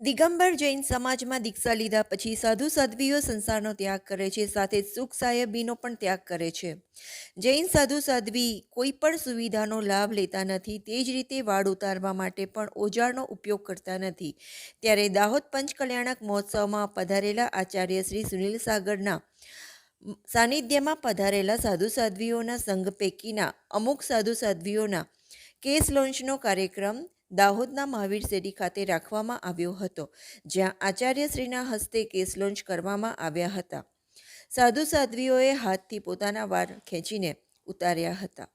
દિગંબર જૈન સમાજમાં દીક્ષા લીધા પછી સાધુ સાધ્વીઓ સંસારનો ત્યાગ કરે છે, સાથે સુખ સાહેબીનો પણ ત્યાગ કરે છે. જૈન સાધુ સાધ્વી કોઈ પણ સુવિધાનો લાભ લેતા નથી, તે જ રીતે વાળ ઉતારવા માટે પણ ઓજારનો ઉપયોગ કરતા નથી. ત્યારે દાહોદ પંચકલ્યાણક મહોત્સવમાં પધારેલા આચાર્ય શ્રી સુનિલ સાગરના સાનિધ્યમાં પધારેલા સાધુ સાધ્વીઓના સંઘ પૈકીના અમુક સાધુ સાધ્વીઓના કેસ લોન્ચનો કાર્યક્રમ દાહોદના મહાવીર શેરી ખાતે રાખવામાં આવ્યો હતો, જ્યાં આચાર્યશ્રીના હસ્તે કેસ લોન્ચ કરવામાં આવ્યા હતા. સાધુ સાધ્વીઓએ હાથથી પોતાના વાળ ખેંચીને ઉતાર્યા હતા.